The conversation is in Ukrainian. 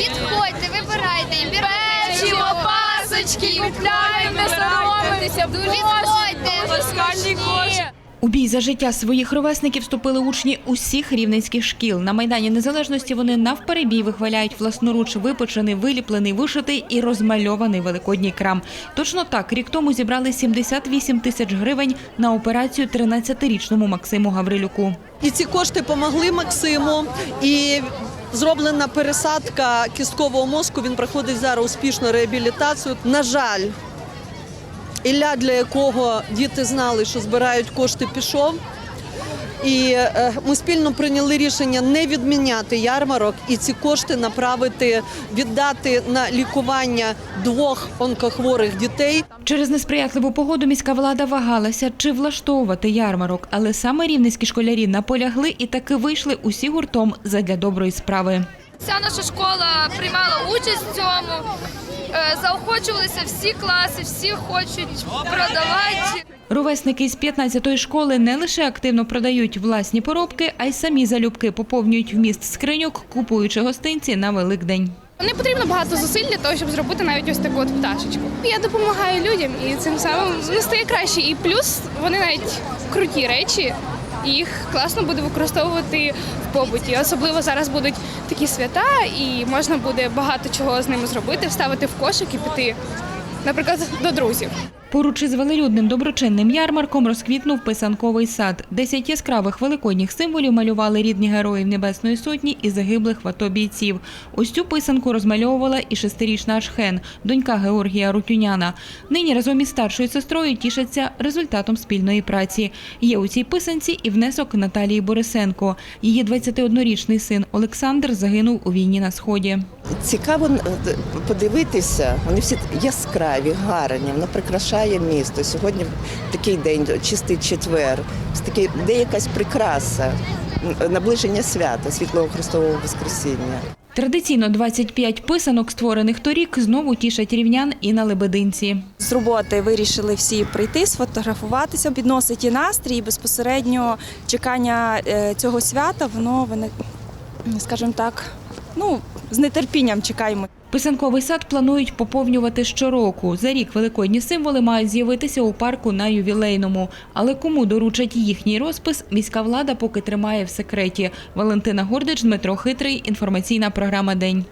Підходьте, вибирайте, імбірне Печиво, пасочки, купляємо, соромитися, Підходьте. Москальні кошти. У бій за життя своїх ровесників вступили учні усіх рівненських шкіл. На майдані незалежності вони навперебій вихваляють власноруч випечений, виліплений, вишитий і розмальований великодній крам. Точно так рік тому зібрали 78 тисяч гривень на операцію 13-річному Максиму Гаврилюку. І ці кошти помогли Максиму. І зроблена пересадка кісткового мозку. Він проходить зараз успішну реабілітацію. На жаль, Ілля, для якого діти знали, що збирають кошти, пішов. І е, ми спільно прийняли рішення не відміняти ярмарок і ці кошти направити, віддати на лікування двох онкохворих дітей. Через несприятливу погоду міська влада вагалася, чи влаштовувати ярмарок, але саме рівненські школярі наполягли і таки вийшли усі гуртом задля доброї справи. Вся наша школа приймала участь в цьому. Е, Заохочувалися всі класи, всі хочуть продавати. Ровесники з 15-ї школи не лише активно продають власні поробки, а й самі залюбки поповнюють вміст скриньок, купуючи гостинці на Великдень. Не потрібно багато зусиль для того, щоб зробити навіть ось таку от пташечку. Я допомагаю людям і цим самим ну, стає краще. І плюс вони навіть круті речі, і їх класно буде використовувати в побуті. Особливо зараз будуть такі свята, і можна буде багато чого з ними зробити, вставити в кошик і піти, наприклад, до друзів. Поруч із велелюдним доброчинним ярмарком розквітнув писанковий сад. Десять яскравих великодніх символів малювали рідні героїв Небесної Сотні і загиблих в бійців. Ось цю писанку розмальовувала і шестирічна Ашхен, донька Георгія Рутюняна. Нині разом із старшою сестрою тішаться результатом спільної праці. Є у цій писанці і внесок Наталії Борисенко. Її 21-річний син Олександр загинув у війні на сході. Цікаво е, подивитися, вони всі яскраві, гарні, воно прикрашає місто. Сьогодні такий день, чистий четвер, такий, де якась прикраса, наближення свята, світлого Христового Воскресіння. Традиційно 25 писанок, створених торік, знову тішать рівнян і на Лебединці. З роботи вирішили всі прийти, сфотографуватися, підносить і настрій, і безпосередньо чекання е, цього свята, воно скажімо так, ну, з нетерпінням чекаємо. Писанковий сад планують поповнювати щороку. За рік великодні символи мають з'явитися у парку на ювілейному. Але кому доручать їхній розпис, міська влада поки тримає в секреті. Валентина Гордич, Дмитро Хитрий. Інформаційна програма День.